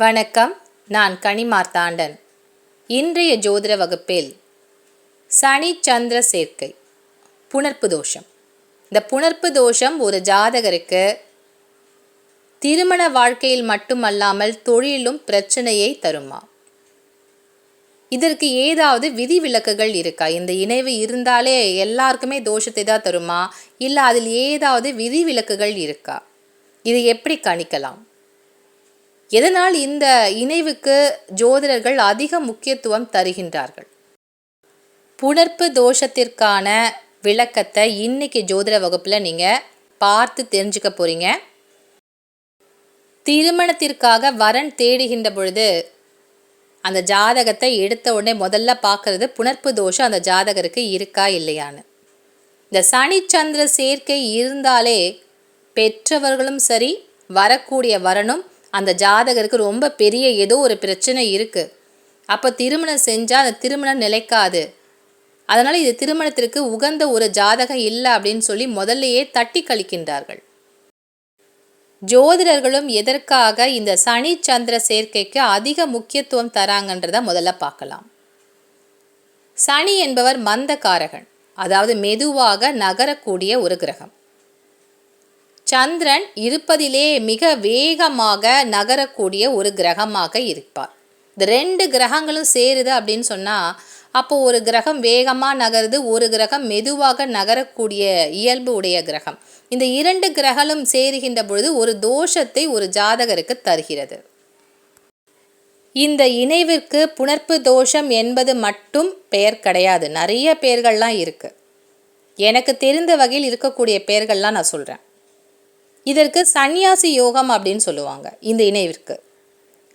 வணக்கம் நான் கனிமார்த்தாண்டன். இன்றைய ஜோதிட வகுப்பில் சனி சந்திர சேர்க்கை புணர்ப்பு தோஷம். இந்த புணர்ப்பு தோஷம் ஒரு ஜாதகருக்கு திருமண வாழ்க்கையில் மட்டுமல்லாமல் தொழிலும் பிரச்சனையை தருமா? இதற்கு ஏதாவது விதிவிலக்குகள் இருக்கா? இந்த இணைவு இருந்தாலே எல்லாருக்குமே தோஷத்தை தான் தருமா? இல்லை அதில் ஏதாவது விதிவிலக்குகள் இருக்கா? இது எப்படி கணிக்கலாம்? எதனால் இந்த இணைவுக்கு ஜோதிடர்கள் அதிக முக்கியத்துவம் தருகின்றார்கள்? புணர்ப்பு தோஷத்திற்கான விளக்கத்தை இன்னைக்கு ஜோதிட வகுப்பில் நீங்கள் பார்த்து தெரிஞ்சுக்க போகிறீங்க திருமணத்திற்காக வரன் தேடுகின்ற பொழுது அந்த ஜாதகத்தை எடுத்த உடனே முதல்ல பார்க்கறது புணர்ப்பு தோஷம் அந்த ஜாதகருக்கு இருக்கா இல்லையான்னு. இந்த சனிச்சந்திர சேர்க்கை இருந்தாலே பெற்றவர்களும் சரி வரக்கூடிய வரனும் அந்த ஜாதகருக்கு ரொம்ப பெரிய ஏதோ ஒரு பிரச்சனை இருக்குது அப்போ திருமணம் செஞ்சால் அந்த திருமணம் நிலைக்காது. அதனால் இது திருமணத்திற்கு உகந்த ஒரு ஜாதகம் இல்லை அப்படின்னு சொல்லி முதல்லையே தட்டி கழிக்கின்றார்கள். ஜோதிடர்களும் எதற்காக இந்த சனி சந்திர சேர்க்கைக்கு அதிக முக்கியத்துவம் தராங்கன்றத முதல்ல பார்க்கலாம். சனி என்பவர் மந்தகாரகன் அதாவது மெதுவாக நகரக்கூடிய ஒரு கிரகம். சந்திரன் இருப்பதிலே மிக வேகமாக நகரக்கூடிய ஒரு கிரகமாக இருப்பார். இந்த ரெண்டு கிரகங்களும் சேருது அப்படின்னு சொன்னால் அப்போ ஒரு கிரகம் வேகமாக நகருது ஒரு கிரகம் மெதுவாக நகரக்கூடிய இயல்பு உடைய கிரகம். இந்த இரண்டு கிரகங்களும் சேருகின்ற பொழுது ஒரு தோஷத்தை ஒரு ஜாதகருக்கு தருகிறது. இந்த இணைவிற்கு புணர்ப்பு தோஷம் என்பது மட்டும் பெயர் கிடையாது. நிறைய பெயர்கள்லாம் இருக்குது எனக்கு தெரிந்த வகையில் இருக்கக்கூடிய பெயர்கள்லாம் நான் சொல்கிறேன் இதற்கு சந்நியாசி யோகம் அப்படின்னு சொல்லுவாங்க இந்த இணைவிற்கு.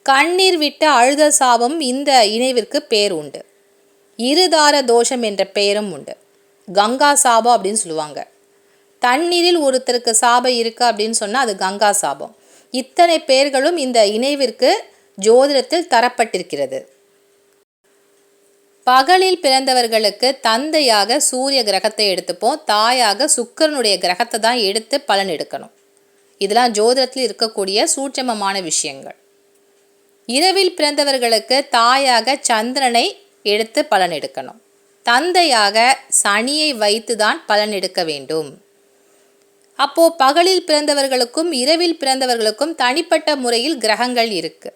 கண்ணீர் விட்ட அழுத சாபம் இந்த இணைவிற்கு பேர் உண்டு. இருதார தோஷம் என்ற பெயரும் உண்டு. கங்கா சாபம் அப்படின்னு சொல்லுவாங்க. தண்ணீரில் ஒருத்தருக்கு சாபம் இருக்கு அப்படின்னு சொன்னால் அது கங்கா சாபம். இத்தனை பெயர்களும் இந்த இணைவிற்கு ஜோதிடத்தில் தரப்பட்டிருக்கிறது. பகலில் பிறந்தவர்களுக்கு தந்தையாக சூரிய கிரகத்தை எடுத்துப்போம். தாயாக சுக்கரனுடைய கிரகத்தை தான் எடுத்து பலன் எடுக்கணும். இதெல்லாம் ஜோதிடத்தில் இருக்கக்கூடிய சூட்சமமான விஷயங்கள். இரவில் பிறந்தவர்களுக்கு தாயாக சந்திரனை எடுத்து பலன் எடுக்கணும். தந்தையாக சனியை வைத்து தான் பலன் எடுக்க வேண்டும். அப்போ பகலில் பிறந்தவர்களுக்கும் இரவில் பிறந்தவர்களுக்கும் தனிப்பட்ட முறையில் கிரகங்கள் இருக்கு.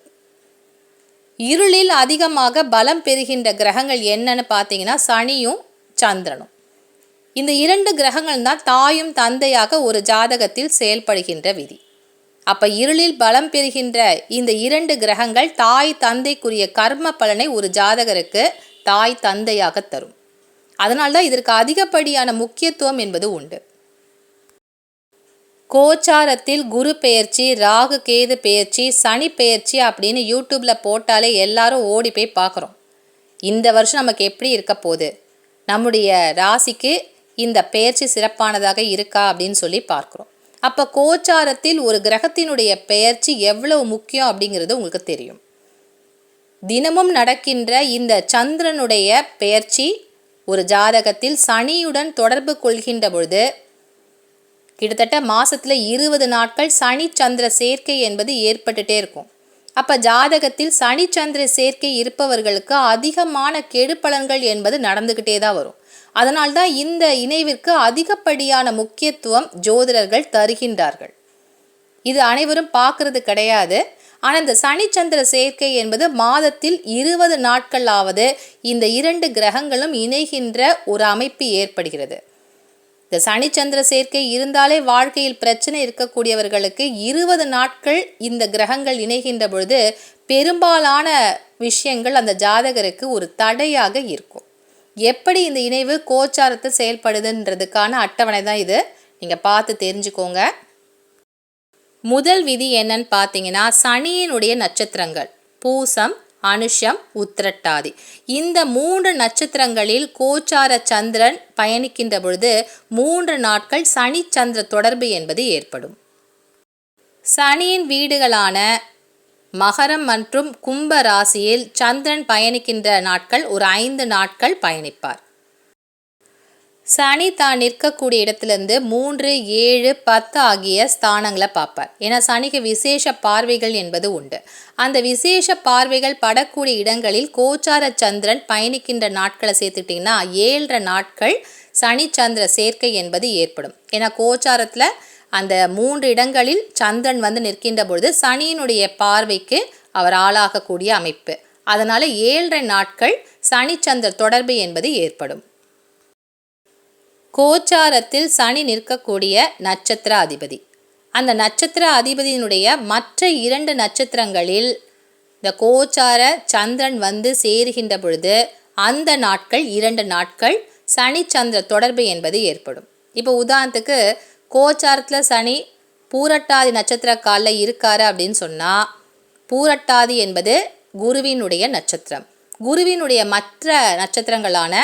இருளில் அதிகமாக பலம் பெறுகின்ற கிரகங்கள் என்னன்னு பார்த்தீங்கன்னா சனியும் சந்திரனும். இந்த இரண்டு கிரகங்கள் தான் தாயும் தந்தையாக ஒரு ஜாதகத்தில் செயல்படுகின்ற விதி. அப்ப இருளில் பலம் பெறுகின்ற இந்த இரண்டு கிரகங்கள் தாய் தந்தைக்குரிய கர்ம பலனை ஒரு ஜாதகருக்கு தாய் தந்தையாக தரும். அதனால்தான் இதற்கு அதிகப்படியான முக்கியத்துவம் என்பது உண்டு. கோச்சாரத்தில் குரு பெயர்ச்சி ராகு கேது பெயர்ச்சி சனி பெயர்ச்சி அப்படின்னு யூடியூப்பில் போட்டாலே எல்லாரும் ஓடி போய் பார்க்குறோம். இந்த வருஷம் நமக்கு எப்படி இருக்க போகுது? நம்முடைய ராசிக்கு இந்த பெயர்ச்சி சிறப்பானதாக இருக்கா அப்படின்னு சொல்லி பார்க்குறோம். அப்போ கோச்சாரத்தில் ஒரு கிரகத்தினுடைய பெயர்ச்சி எவ்வளவு முக்கியம் அப்படிங்கிறது உங்களுக்கு தெரியும். தினமும் நடக்கின்ற இந்த சந்திரனுடைய பெயர்ச்சி ஒரு ஜாதகத்தில் சனியுடன் தொடர்பு கொள்கின்ற பொழுது கிட்டத்தட்ட மாதத்தில் இருபது நாட்கள் சனி சந்திர சேர்க்கை என்பது ஏற்பட்டுட்டே இருக்கும். அப்போ ஜாதகத்தில் சனி சந்திர சேர்க்கை இருப்பவர்களுக்கு அதிகமான கெடுப்பலன்கள் என்பது நடந்துக்கிட்டே தான் வரும். அதனால்தான் இந்த இணைவிற்கு அதிகப்படியான முக்கியத்துவம் ஜோதிடர்கள் தருகின்றார்கள். இது அனைவரும் பார்க்கறது கிடையாது. ஆனால் இந்த சனிச்சந்திர சேர்க்கை என்பது மாதத்தில் இருபது நாட்களாவது இந்த இரண்டு கிரகங்களும் இணைகின்ற ஒரு அமைப்பு ஏற்படுகிறது. இந்த சனிச்சந்திர சேர்க்கை இருந்தாலே வாழ்க்கையில் பிரச்சனை இருக்கக்கூடியவர்களுக்கு இருபது நாட்கள் இந்த கிரகங்கள் இணைகின்ற பொழுது பெரும்பாலான விஷயங்கள் அந்த ஜாதகருக்கு ஒரு தடையாக இருக்கும். எப்படி இந்த இணைவு கோச்சாரத்தில் செயல்படுதுன்றதுக்கான அட்டவணை தான் இது. நீங்கள் பார்த்து தெரிஞ்சுக்கோங்க. முதல் விதி என்னன்னு பார்த்தீங்கன்னா சனியினுடைய நட்சத்திரங்கள் பூசம் அனுஷம் உத்திரட்டாதி. இந்த மூன்று நட்சத்திரங்களில் கோச்சார சந்திரன் பயணிக்கின்ற பொழுது மூன்று நாட்கள் சனி சந்திர தொடர்பு என்பது ஏற்படும். சனியின் வீடுகளான மகரம் மற்றும் கும்ப ராசியில் சந்திரன் பயணிக்கின்ற நாட்கள் ஒரு ஐந்து நாட்கள் பயணிப்பார். சனி தான் நிற்கக்கூடிய இடத்துலேருந்து மூன்று ஏழு பத்து ஆகிய ஸ்தானங்களை பார்ப்பார். ஏன்னா சனிக்கு விசேஷ பார்வைகள் என்பது உண்டு. அந்த விசேஷ பார்வைகள் படக்கூடிய இடங்களில் கோச்சார சந்திரன் பயணிக்கின்ற நாட்களை சேர்த்துட்டிங்கன்னா ஏழரை நாட்கள் சனி சந்திர சேர்க்கை என்பது ஏற்படும். ஏன்னா கோச்சாரத்தில் அந்த மூன்று இடங்களில் சந்திரன் வந்து நிற்கின்ற பொழுது சனியினுடைய பார்வைக்கு அவர் ஆளாகக்கூடிய அமைப்பு. அதனால் ஏழரை நாட்கள் சனிச்சந்திர தொடர்பு என்பது ஏற்படும். கோச்சாரத்தில் சனி நிற்கக்கூடிய நட்சத்திர அதிபதி அந்த நட்சத்திர அதிபதியினுடைய மற்ற இரண்டு நட்சத்திரங்களில் இந்த கோச்சார சந்திரன் வந்து சேருகின்ற பொழுது அந்த நாட்கள் இரண்டு நாட்கள் சனி சந்திர தொடர்பு என்பது ஏற்படும். இப்போ உதாரணத்துக்கு கோச்சாரத்தில் சனி பூரட்டாதி நட்சத்திர காலில் இருக்காரு அப்படின்னு சொன்னால் பூரட்டாதி என்பது குருவினுடைய நட்சத்திரம். குருவினுடைய மற்ற நட்சத்திரங்களான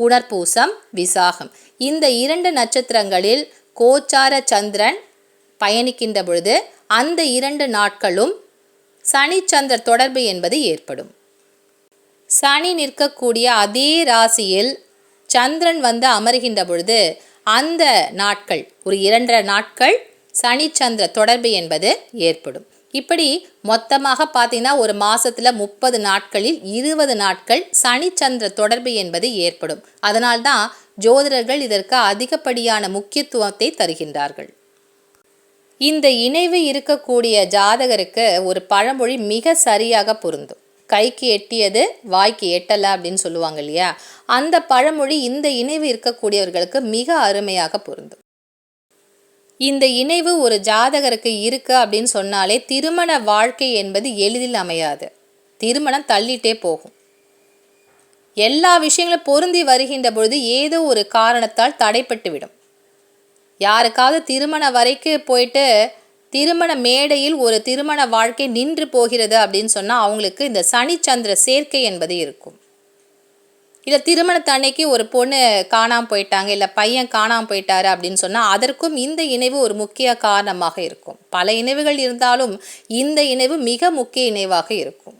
புனர்பூசம் விசாகம். இந்த இரண்டு நட்சத்திரங்களில் கோச்சார சந்திரன் பயணிக்கின்ற பொழுது அந்த இரண்டு நாட்களும் சனி தொடர்பு என்பது ஏற்படும். சனி நிற்கக்கூடிய அதே ராசியில் சந்திரன் வந்து அமருகின்ற பொழுது அந்த நாட்கள் ஒரு இரண்டரை நாட்கள் சனிச்சந்திர தொடர்பு என்பது ஏற்படும். இப்படி மொத்தமாக பார்த்தீங்கன்னா ஒரு மாதத்தில் முப்பது நாட்களில் இருபது நாட்கள் சனிச்சந்திர தொடர்பு என்பது ஏற்படும். அதனால்தான் ஜோதிடர்கள் இதற்கு அதிகப்படியான முக்கியத்துவத்தை தருகின்றார்கள். இந்த இணைவு இருக்கக்கூடிய ஜாதகருக்கு ஒரு பழமொழி மிக சரியாக பொருந்தும். கைக்கு எட்டியது வாய்க்கு எட்டலை அப்படின்னு சொல்லுவாங்க இல்லையா? அந்த பழமொழி இந்த இணைவு இருக்கக்கூடியவர்களுக்கு மிக அருமையாக பொருந்தும். இந்த இணைவு ஒரு ஜாதகருக்கு இருக்கு அப்படின்னு சொன்னாலே திருமண வாழ்க்கை என்பது எளிதில் அமையாது. திருமணம் தள்ளிட்டே போகும். எல்லா விஷயங்களும் பொருந்தி வருகின்ற பொழுது ஏதோ ஒரு காரணத்தால் தடைப்பட்டு விடும் யாருக்காவது திருமண வரைக்கு போயிட்டு திருமண மேடையில் ஒரு திருமண வாழ்க்கை நின்று போகிறது அப்படின்னு சொன்னால் அவங்களுக்கு இந்த சனி சந்திர சேர்க்கை என்பது இருக்கும். இல்லை திருமணத்தன்னைக்கு ஒரு பொண்ணு காணாமல் போயிட்டாங்க இல்லை பையன் காணாமல் போயிட்டாரு அப்படின்னு சொன்னால் அதற்கும் இந்த இணைவு ஒரு முக்கிய காரணமாக இருக்கும். பல இணைவுகள் இருந்தாலும் இந்த இணைவு மிக முக்கிய இணைவாக இருக்கும்.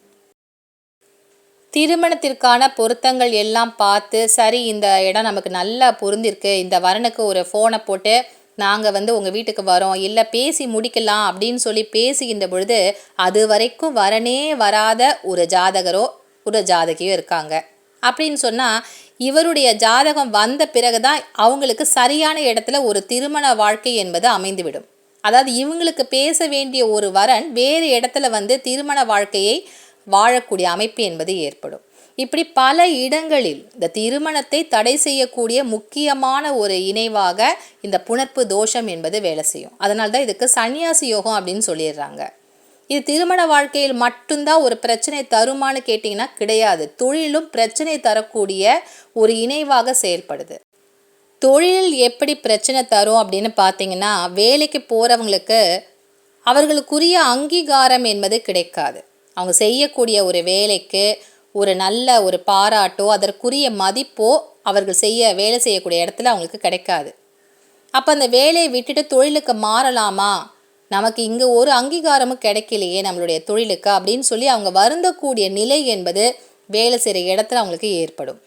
திருமணத்திற்கான பொருத்தங்கள் எல்லாம் பார்த்து சரி இந்த இடம் நமக்கு நல்லா பொருந்திருக்கு இந்த வரனுக்கு ஒரு ஃபோனை போட்டு நாங்கள் வந்து உங்கள் வீட்டுக்கு வரோம். இல்லை பேசி முடிக்கலாம் அப்படின்னு சொல்லி பேசுகின்ற பொழுது அது வரைக்கும் வரனே வராத ஒரு ஜாதகரோ ஒரு ஜாதகியோ இருக்காங்க. அப்படின்னு சொன்னால் இவருடைய ஜாதகம் வந்த பிறகு தான் அவங்களுக்கு சரியான இடத்துல ஒரு திருமண வாழ்க்கை என்பது அமைந்துவிடும். அதாவது இவங்களுக்கு பேச வேண்டிய ஒரு வரன் வேறு இடத்துல வந்து திருமண வாழ்க்கையை வாழக்கூடிய அமைப்பு என்பது ஏற்படும். இப்படி பல இடங்களில் இந்த திருமணத்தை தடை செய்யக்கூடிய முக்கியமான ஒரு இணைவாக இந்த புணர்ப்பு தோஷம் என்பது வேலை செய்யும். அதனால தான் இதுக்கு சன்னியாசி யோகம் அப்படின்னு சொல்லிடுறாங்க. இது திருமண வாழ்க்கையில் மட்டும்தான் ஒரு பிரச்சனை தருமான்னு கேட்டிங்கன்னா கிடையாது. தொழிலும் பிரச்சனை தரக்கூடிய ஒரு இணைவாக செயல்படுது. தொழிலில் எப்படி பிரச்சனை தரும் அப்படின்னு பார்த்தீங்கன்னா வேலைக்கு போகிறவங்களுக்கு அவர்களுக்குரிய அங்கீகாரம் என்பது கிடைக்காது. அவங்க செய்யக்கூடிய ஒரு வேலைக்கு ஒரு நல்ல ஒரு பாராட்டோ அதற்குரிய மதிப்போ அவர்கள் செய்ய வேலை செய்யக்கூடிய இடத்துல அவங்களுக்கு கிடைக்காது. அப்போ அந்த வேலையை விட்டுட்டு தொழிலுக்கு மாறலாமா? நமக்கு இங்கே ஒரு அங்கீகாரமும் கிடைக்கலையே நம்மளுடைய தொழிலுக்கு அப்படின்னு சொல்லி அவங்க வருந்தக்கூடிய நிலை என்பது வேலை செய்கிற இடத்துல அவங்களுக்கு ஏற்படும்.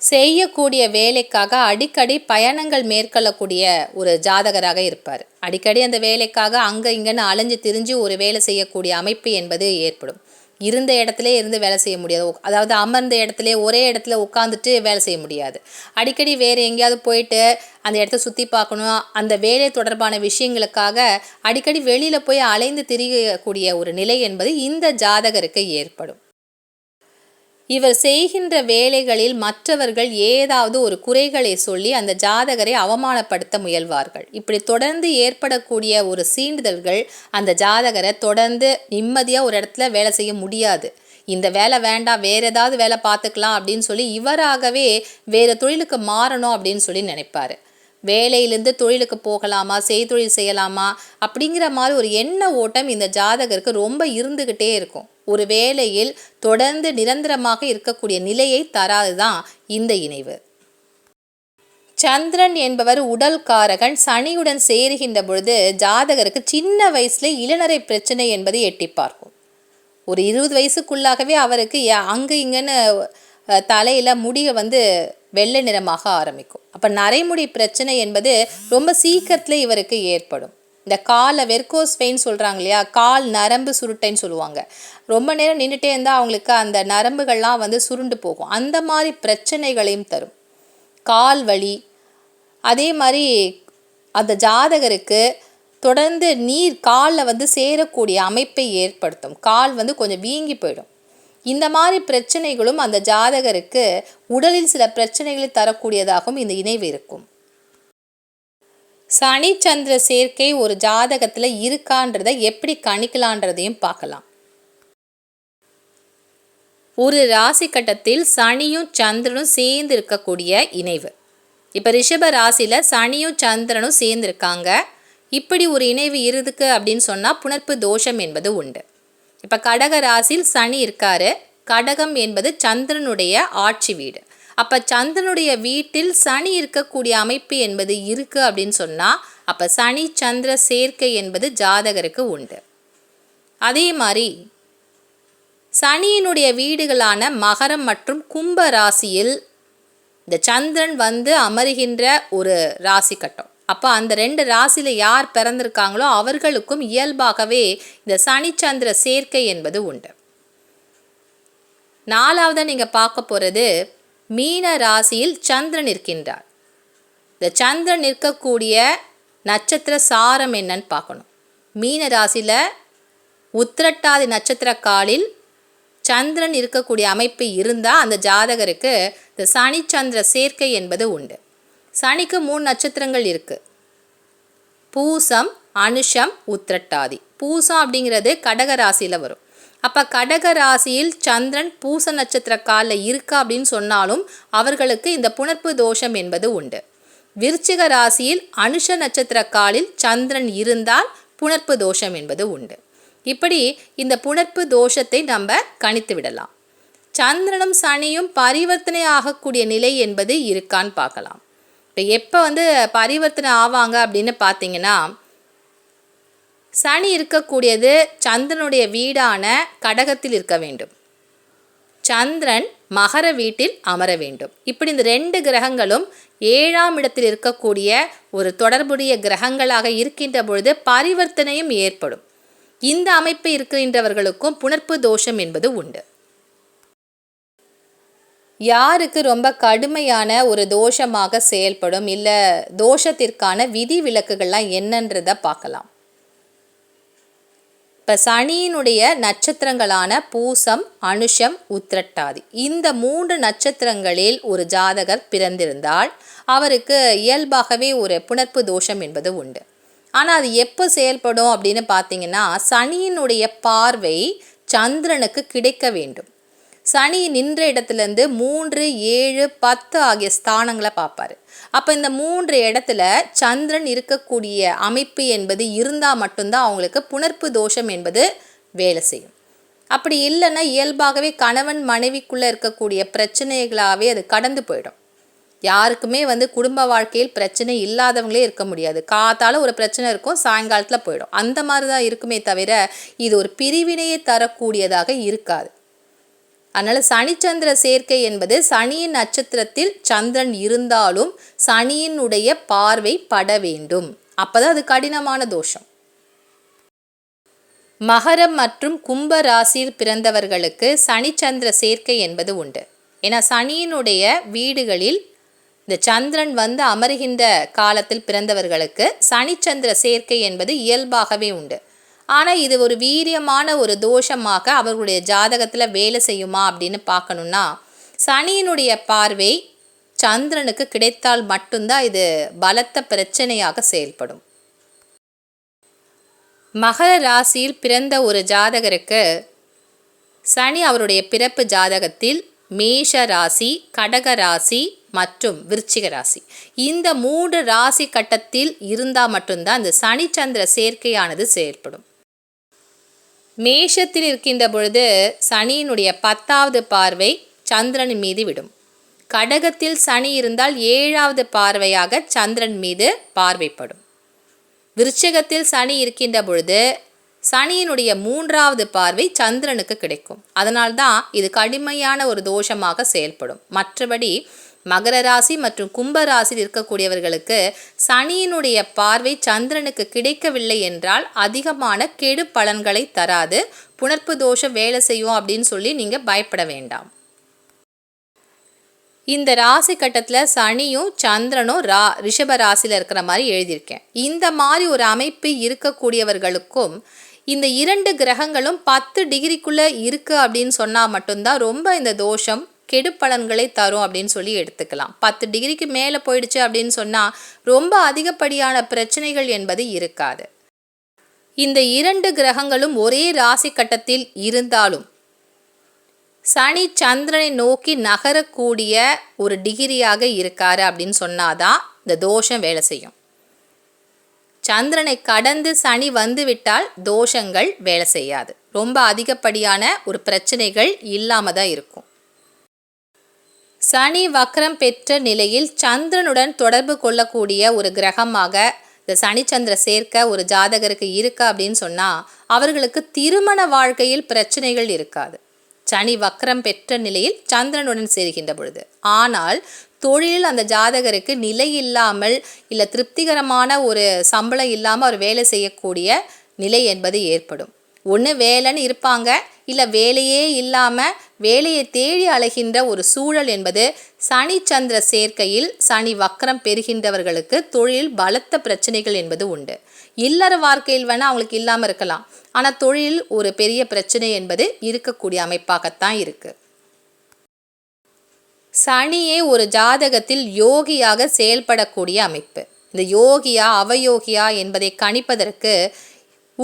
செய்யக்கூடிய வேலைக்காக அடிக்கடி பயணங்கள் மேற்கொள்ளக்கூடிய ஒரு ஜாதகராக இருப்பார். அடிக்கடி அந்த வேலைக்காக அங்கே இங்கேன்னு அலைஞ்சு திரிஞ்சு ஒரு வேலை செய்யக்கூடிய அமைப்பு என்பது ஏற்படும். இருந்த இடத்துல இருந்து வேலை செய்ய முடியாது. அதாவது அமர்ந்த இடத்துல ஒரே இடத்துல உட்காந்துட்டு வேலை செய்ய முடியாது. அடிக்கடி வேறு எங்கேயாவது போயிட்டு அந்த இடத்த சுற்றி பார்க்கணும். அந்த வேலை தொடர்பான விஷயங்களுக்காக அடிக்கடி வெளியில் போய் அலைந்து திரியக்கூடிய ஒரு நிலை என்பது இந்த ஜாதகருக்கு ஏற்படும். இவர் செய்கின்ற வேலைகளில் மற்றவர்கள் ஏதாவது ஒரு குறைகளை சொல்லி அந்த ஜாதகரை அவமானப்படுத்த முயல்வார்கள். இப்படி தொடர்ந்து ஏற்படக்கூடிய ஒரு சீண்டுதல்கள் அந்த ஜாதகரை தொடர்ந்து நிம்மதியாக ஒரு இடத்துல வேலை செய்ய முடியாது. இந்த வேலை வேண்டாம் வேற ஏதாவது வேலை பார்த்துக்கலாம் அப்படின்னு சொல்லி இவராகவே வேறு தொழிலுக்கு மாறணும் அப்படின்னு சொல்லி நினைப்பாரு. வேலையிலேருந்து தொழிலுக்கு போகலாமா செய்தொழில் செய்யலாமா அப்படிங்கிற மாதிரி ஒரு எண்ண ஓட்டம் இந்த ஜாதகருக்கு ரொம்ப இருந்துக்கிட்டே இருக்கும். ஒரு வேலையில் தொடர்ந்து நிரந்தரமாக இருக்கக்கூடிய நிலையை தராதுதான் இந்த இணைவு. சந்திரன் என்பவர் உடல் காரகன் சனியுடன் சேருகின்ற பொழுது ஜாதகருக்கு சின்ன வயசுல இளநரை பிரச்சனை என்பது எட்டி பார்க்கும் ஒரு இருபது வயசுக்குள்ளாகவே அவருக்கு அங்கே இங்கன்னு தலையில் முடியை வந்து வெள்ளை நிறமாக ஆரம்பிக்கும். அப்போ நரைமுடி பிரச்சனை என்பது ரொம்ப சீக்கிரத்தில் இவருக்கு ஏற்படும். இந்த காலை வெர்கோஸ் வெயின் சொல்கிறாங்க இல்லையா? கால் நரம்பு சுருட்டைன்னு சொல்லுவாங்க. ரொம்ப நேரம் நின்றுட்டே இருந்தால் அவங்களுக்கு அந்த நரம்புகள்லாம் வந்து சுருண்டு போகும். அந்த மாதிரி பிரச்சனைகளையும் தரும். கால் வலி அதே மாதிரி அந்த ஜாதகருக்கு தொடர்ந்து நீர் காலில் வந்து சேரக்கூடிய அமைப்பை ஏற்படுத்தும். கால் வந்து கொஞ்சம் வீங்கி போயிடும். இந்த மாதிரி பிரச்சனைகளும் அந்த ஜாதகருக்கு உடலில் சில பிரச்சனைகளை தரக்கூடியதாகவும் இந்த இணைவு இருக்கும். சனி சந்திர சேர்க்கை ஒரு ஜாதகத்தில் இருக்கான்றதை எப்படி கணிக்கலான்றதையும் பார்க்கலாம். ஒரு ராசி கட்டத்தில் சனியும் சந்திரனும் சேர்ந்து இருக்கக்கூடிய இணைவு. இப்போ ரிஷப ராசியில் சனியும் சந்திரனும் சேர்ந்துருக்காங்க. இப்படி ஒரு இணைவு இருக்குது அப்படின்னு சொன்னால் புணர்ப்பு தோஷம் என்பது உண்டு. இப்போ கடக ராசியில் சனி இருக்காரு. கடகம் என்பது சந்திரனுடைய ஆட்சி வீடு. அப்போ சந்திரனுடைய வீட்டில் சனி இருக்கக்கூடிய அமைப்பு என்பது இருக்குது அப்படின்னு சொன்னால் அப்போ சனி சந்திர சேர்க்கை என்பது ஜாதகருக்கு உண்டு. அதே மாதிரி சனியினுடைய வீடுகளான மகரம் மற்றும் கும்ப ராசியில் இந்த சந்திரன் வந்து அமருகின்ற ஒரு ராசி கட்டம். அப்போ அந்த ரெண்டு ராசியில் யார் பிறந்திருக்காங்களோ அவர்களுக்கும் இயல்பாகவே இந்த சனிச்சந்திர சேர்க்கை என்பது உண்டு. நாலாவதாக நீங்கள் பார்க்க போகிறது மீன ராசியில் சந்திரன் இருக்கின்றார் இந்த சந்திரன் இருக்கக்கூடிய நட்சத்திர சாரம் என்னன்னு பார்க்கணும். மீன ராசியில் உத்திரட்டாதி நட்சத்திர காலில் சந்திரன் இருக்கக்கூடிய அமைப்பு இருந்தால் அந்த ஜாதகருக்கு இந்த சனி சந்திர சேர்க்கை என்பது உண்டு. சனிக்கு மூணு நட்சத்திரங்கள் இருக்குது பூசம் அனுஷம் உத்திரட்டாதி. பூசம் அப்படிங்கிறது கடக ராசியில் வரும். அப்போ கடக ராசியில் சந்திரன் பூச நட்சத்திர காலில் இருக்கா அப்படின்னு சொன்னாலும் அவர்களுக்கு இந்த புணர்ப்பு தோஷம் என்பது உண்டு. விருச்சிக ராசியில் அனுஷ நட்சத்திர காலில் சந்திரன் இருந்தால் புணர்ப்பு தோஷம் என்பது உண்டு. இப்படி இந்த புணர்ப்பு தோஷத்தை நம்ம கணித்து விடலாம். சந்திரனும் சனியும் பரிவர்த்தனை ஆகக்கூடிய நிலை என்பது இருக்கான்னு பார்க்கலாம். இப்போ எப்போ வந்து பரிவர்த்தனை ஆவாங்க அப்படின்னு பார்த்தீங்கன்னா சனி இருக்கக்கூடியது சந்திரனுடைய வீடான கடகத்தில் இருக்க வேண்டும். சந்திரன் மகர வீட்டில் அமர வேண்டும். இப்படி இந்த ரெண்டு கிரகங்களும் ஏழாம் இடத்தில் இருக்கக்கூடிய ஒரு தொடர்புடைய கிரகங்களாக இருக்கின்ற பொழுது பரிவர்த்தனையும் ஏற்படும். இந்த அமைப்பு இருக்கின்றவர்களுக்கும் புணர்ப்பு தோஷம் என்பது உண்டு. யாருக்கு ரொம்ப கடுமையான ஒரு தோஷமாக செயல்படும் இல்லை தோஷத்திற்கான விதி விலக்குகள்லாம் என்னன்றதை பார்க்கலாம். இப்போ சனியினுடைய நட்சத்திரங்களான பூசம் அனுஷம் உத்திரட்டாதி. இந்த மூன்று நட்சத்திரங்களில் ஒரு ஜாதகர் பிறந்திருந்தால் அவருக்கு இயல்பாகவே ஒரு புணர்ப்பு தோஷம் என்பது உண்டு. ஆனால் அது எப்போ செயல்படும் அப்படின்னு பார்த்தீங்கன்னா சனியினுடைய பார்வை சந்திரனுக்கு கிடைக்க வேண்டும். சனி நின்ற இடத்துலேருந்து மூன்று ஏழு பத்து ஆகிய ஸ்தானங்களை பார்ப்பார். அப்போ இந்த மூன்று இடத்துல சந்திரன் இருக்கக்கூடிய அமைப்பு என்பது இருந்தால் மட்டும்தான் அவங்களுக்கு புணர்ப்பு தோஷம் என்பது வேலை செய்யும். அப்படி இல்லைன்னா இயல்பாகவே கணவன் மனைவிக்குள்ளே இருக்கக்கூடிய பிரச்சனைகளாகவே அது கடந்து போயிடும். யாருக்குமே வந்து குடும்ப வாழ்க்கையில் பிரச்சனை இல்லாதவங்களே இருக்க முடியாது. காத்தால ஒரு பிரச்சனை இருக்கும் சாயங்காலத்தில் போயிடும். அந்த மாதிரி தான் இருக்குமே தவிர இது ஒரு பிரிவினையை தரக்கூடியதாக இருக்காது. அதனால் சனிச்சந்திர சேர்க்கை என்பது சனியின் நட்சத்திரத்தில் சந்திரன் இருந்தாலும் சனியினுடைய பார்வை பட வேண்டும். அப்போதான் அது கடினமான தோஷம். மகரம் மற்றும் கும்ப ராசியில் பிறந்தவர்களுக்கு சனிச்சந்திர சேர்க்கை என்பது உண்டு. ஏன்னா சனியினுடைய வீடுகளில் இந்த சந்திரன் வந்து அமருகின்ற காலத்தில் பிறந்தவர்களுக்கு சனிச்சந்திர சேர்க்கை என்பது இயல்பாகவே உண்டு. ஆனால் இது ஒரு வீரியமான ஒரு தோஷமாக அவர்களுடைய ஜாதகத்தில் வேலை செய்யுமா அப்படின்னு பார்க்கணுன்னா சனியினுடைய பார்வை சந்திரனுக்கு கிடைத்தால் மட்டும்தான் இது பலத்த பிரச்சனையாக செயல்படும். மகர ராசியில் பிறந்த ஒரு ஜாதகருக்கு சனி அவருடைய பிறப்பு ஜாதகத்தில் மேஷ ராசி கடக ராசி மற்றும் விருச்சிக ராசி. இந்த மூன்று ராசி கட்டத்தில் இருந்தால் மட்டும்தான் இந்த சனி சந்திர சேர்க்கையானது செயல்படும். மேஷத்தில் இருக்கின்ற பொழுது சனியினுடைய பத்தாவது பார்வை சந்திரன் மீது விடும். கடகத்தில் சனி இருந்தால் ஏழாவது பார்வையாக சந்திரன் மீது பார்வைப்படும். விருச்சகத்தில் சனி இருக்கின்ற பொழுது சனியினுடைய மூன்றாவது பார்வை சந்திரனுக்கு கிடைக்கும். அதனால்தான் இது கடுமையான ஒரு தோஷமாக செயல்படும். மற்றபடி மகர ராசி மற்றும் கும்ப ராசியில் இருக்கக்கூடியவர்களுக்கு சனியினுடைய பார்வை சந்திரனுக்கு கிடைக்கவில்லை என்றால் அதிகமான கெடு பலன்களை தராது. புணர்ப்பு தோஷம் வேலை செய்யும் அப்படின்னு சொல்லி நீங்கள் பயப்பட வேண்டாம். இந்த ராசி கட்டத்தில் சனியும் சந்திரனும் ரா ரிஷப ராசியில் இருக்கிற மாதிரி எழுதியிருக்கேன். இந்த மாதிரி ஒரு அமைப்பு இருக்கக்கூடியவர்களுக்கும் இந்த இரண்டு கிரகங்களும் பத்து டிகிரிக்குள்ளே இருக்குது அப்படின்னு சொன்னால் மட்டும்தான் ரொம்ப இந்த தோஷம் கெடுப்பலன்களை தரும் அப்படின்னு சொல்லி எடுத்துக்கலாம். பத்து டிகிரிக்கு மேலே போயிடுச்சு அப்படின்னு சொன்னால் ரொம்ப அதிகப்படியான பிரச்சனைகள் என்பது இருக்காது. இந்த இரண்டு கிரகங்களும் ஒரே ராசி கட்டத்தில் இருந்தாலும் சனி சந்திரனை நோக்கி நகரக்கூடிய ஒரு டிகிரியாக இருக்காரு அப்படின்னு சொன்னாதான் இந்த தோஷம் வேலை செய்யும். சந்திரனை கடந்து சனி வந்துவிட்டால் தோஷங்கள் வேலை செய்யாது. ரொம்ப அதிகப்படியான ஒரு பிரச்சனைகள் இல்லாமல் தான் இருக்கும். சனி வக்ரம் பெற்ற நிலையில் சந்திரனுடன் தொடர்பு கொள்ளக்கூடிய ஒரு கிரகமாக இந்த சனிச்சந்திர சேர்க்க ஒரு ஜாதகருக்கு இருக்கு அப்படின்னு சொன்னால் அவர்களுக்கு திருமண வாழ்க்கையில் பிரச்சனைகள் இருக்காது. சனி வக்ரம் பெற்ற நிலையில் சந்திரனுடன் சேர்கின்ற பொழுது. ஆனால் தொழிலில் அந்த ஜாதகருக்கு நிலை இல்லாமல் இல்லை திருப்திகரமான ஒரு சம்பளம் இல்லாமல் அவர் வேலை செய்யக்கூடிய நிலை என்பது ஏற்படும். ஒன்று வேலைன்னு இருப்பாங்க. இல்லை வேலையே இல்லாமல் வேலையை தேடி அலைகின்ற ஒரு சூழல் என்பது சனி சந்திர சேர்க்கையில் சனி வக்கரம் பெறுகின்றவர்களுக்கு தொழில் பலத்த பிரச்சனைகள் என்பது உண்டு. இல்லற வாழ்க்கையில் வேணால் அவங்களுக்கு இல்லாமல் இருக்கலாம். ஆனால் தொழில் ஒரு பெரிய பிரச்சனை என்பது இருக்கக்கூடிய அமைப்பாகத்தான் இருக்குது சனியே ஒரு ஜாதகத்தில் யோகியாக செயல்படக்கூடிய அமைப்பு. இந்த யோகியா அவயோகியா என்பதை கணிப்பதற்கு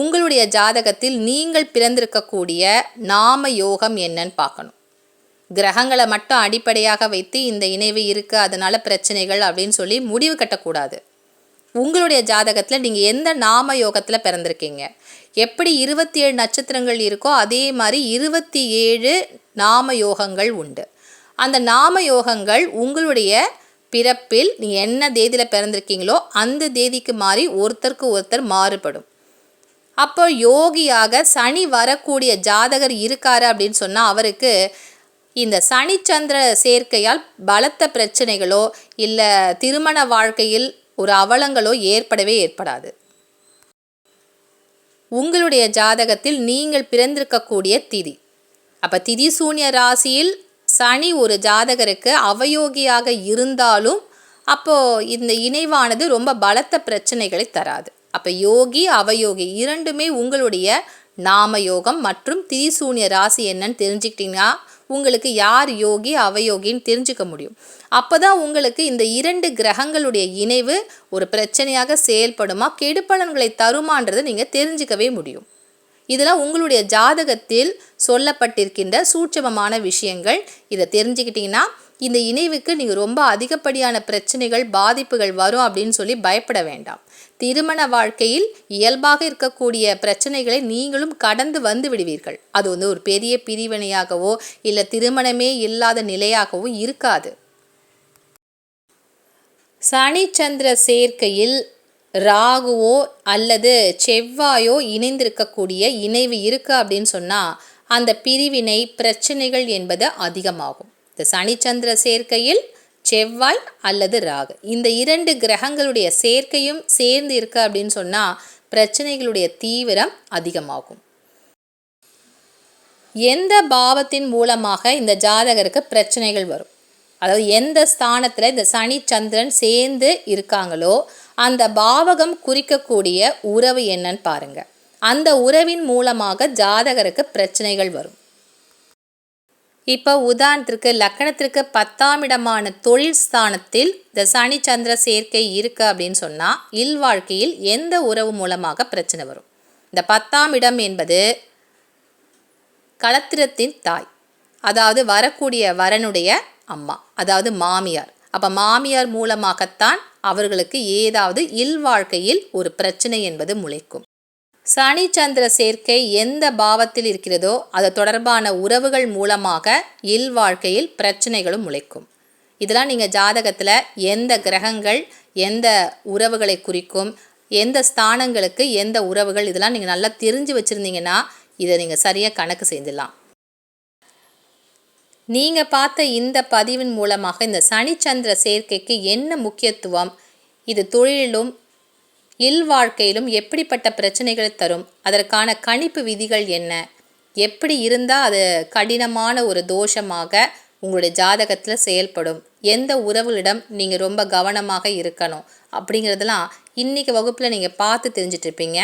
உங்களுடைய ஜாதகத்தில் நீங்கள் பிறந்திருக்கக்கூடிய நாம யோகம் என்னன்னு பார்க்கணும். கிரகங்களை மட்டும் அடிப்படையாக வைத்து இந்த இணைவு இருக்குது அதனால் பிரச்சனைகள் அப்படின்னு சொல்லி முடிவு கட்டக்கூடாது. உங்களுடைய ஜாதகத்தில் நீங்கள் எந்த நாம யோகத்தில் பிறந்திருக்கீங்க? எப்படி இருபத்தி ஏழு நட்சத்திரங்கள் இருக்கோ அதே மாதிரி இருபத்தி ஏழு நாம யோகங்கள் உண்டு. அந்த நாம யோகங்கள் உங்களுடைய பிறப்பில் நீங்கள் என்ன தேதியில் பிறந்திருக்கீங்களோ அந்த தேதிக்கு மாறி ஒருத்தருக்கு ஒருத்தர் மாறுபடும். அப்போ யோகியாக சனி வரக்கூடிய ஜாதகர் இருக்காரு அப்படின்னு சொன்னால் அவருக்கு இந்த சனி சந்திர சேர்க்கையால் பலத்த பிரச்சனைகளோ இல்லை திருமண வாழ்க்கையில் ஒரு அவலங்களோ ஏற்படவே ஏற்படாது. உங்களுடைய ஜாதகத்தில் நீங்கள் பிறந்திருக்கக்கூடிய திதி. அப்போ திதி சூன்ய ராசியில் சனி ஒரு ஜாதகருக்கு அவயோகியாக இருந்தாலும் அப்போது இந்த இணைவானது ரொம்ப பலத்த பிரச்சனைகளை தராது. அப்போ யோகி அவயோகி இரண்டுமே உங்களுடைய நாம யோகம் மற்றும் திரிசூன்ய ராசி என்னன்னு தெரிஞ்சுக்கிட்டிங்கன்னா உங்களுக்கு யார் யோகி அவயோகின்னு தெரிஞ்சுக்க முடியும். அப்போ தான் உங்களுக்கு இந்த இரண்டு கிரகங்களுடைய இணைவு ஒரு பிரச்சனையாக செயல்படுமா கெடுப்பலன்களை தருமான்றதை நீங்கள் தெரிஞ்சுக்கவே முடியும். இதெல்லாம் உங்களுடைய ஜாதகத்தில் சொல்லப்பட்டிருக்கின்ற சூட்சமமான விஷயங்கள். இதை தெரிஞ்சுக்கிட்டிங்கன்னா இந்த இணைவுக்கு நீங்கள் ரொம்ப அதிகப்படியான பிரச்சனைகள் பாதிப்புகள் வரும் அப்படின்னு சொல்லி பயப்பட வேண்டாம். திருமண வாழ்க்கையில் இயல்பாக இருக்கக்கூடிய பிரச்சனைகளை நீங்களும் கடந்து வந்து விடுவீர்கள். அது வந்து ஒரு பெரிய பிரிவினையாகவோ இல்லை திருமணமே இல்லாத நிலையாகவோ இருக்காது. சனி சந்திர சேர்க்கையில் ராகுவோ அல்லது செவ்வாயோ இணைந்திருக்கக்கூடிய இணைவு இருக்குது அப்படின்னு சொன்னால் அந்த பிரிவினை பிரச்சனைகள் என்பது அதிகமாகும். இந்த சனிச்சந்திர சேர்க்கையில் செவ்வாய் அல்லது ராகு. இந்த இரண்டு கிரகங்களுடைய சேர்க்கையும் சேர்ந்து இருக்கு அப்படின்னு சொன்னால் பிரச்சனைகளுடைய தீவிரம் அதிகமாகும். எந்த பாவத்தின் மூலமாக இந்த ஜாதகருக்கு பிரச்சனைகள் வரும்? அதாவது எந்த ஸ்தானத்தில் இந்த சனி சந்திரன் சேர்ந்து இருக்காங்களோ அந்த பாவகம் குறிக்கக்கூடிய உறவு என்னன்னு பாருங்கள் அந்த உறவின் மூலமாக ஜாதகருக்கு பிரச்சனைகள் வரும். இப்போ உதாரணத்திற்கு லக்கணத்திற்கு பத்தாம் இடமான தொழில் ஸ்தானத்தில் இந்த சனி சந்திர சேர்க்கை இருக்கு அப்படின்னு சொன்னால் இல்வாழ்க்கையில் எந்த உறவு மூலமாக பிரச்சனை வரும்? இந்த பத்தாம் இடம் என்பது களத்திரத்தின் தாய் அதாவது வரக்கூடிய வரனுடைய அம்மா அதாவது மாமியார். அப்போ மாமியார் மூலமாகத்தான் அவர்களுக்கு ஏதாவது இல்வாழ்க்கையில் ஒரு பிரச்சனை என்பது முளைக்கும். சனி சந்திர சேர்க்கை எந்த பாவத்தில் இருக்கிறதோ அது தொடர்பான உறவுகள் மூலமாக இல் வாழ்க்கையில் பிரச்சனைகளும் முளைக்கும். இதெல்லாம் நீங்கள் ஜாதகத்தில் எந்த கிரகங்கள் எந்த உறவுகளை குறிக்கும் எந்த ஸ்தானங்களுக்கு எந்த உறவுகள் இதெல்லாம் நீங்கள் நல்லா தெரிஞ்சு வச்சுருந்தீங்கன்னா இதை நீங்கள் சரியாக கணக்கு செய்துடலாம். நீங்கள் பார்த்த இந்த பதிவின் மூலமாக இந்த சனிச்சந்திர சேர்க்கைக்கு என்ன முக்கியத்துவம் இது தொழிலிலும் இல்வாழ்க்கையிலும் எப்படிப்பட்ட பிரச்சனைகளை தரும்? அதற்கான கணிப்பு விதிகள் என்ன? எப்படி இருந்தால் அது கடினமான ஒரு தோஷமாக உங்களுடைய ஜாதகத்தில் செயல்படும்? எந்த உறவுகளிடம் நீங்கள் ரொம்ப கவனமாக இருக்கணும்? அப்படிங்கிறதெல்லாம் இன்றைக்கி வகுப்பில் நீங்கள் பார்த்து தெரிஞ்சிட்ருப்பீங்க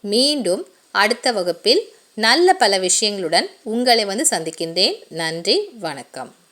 மீண்டும் அடுத்த வகுப்பில் நல்ல பல விஷயங்களுடன் உங்களை வந்து சந்திக்கின்றேன். நன்றி வணக்கம்.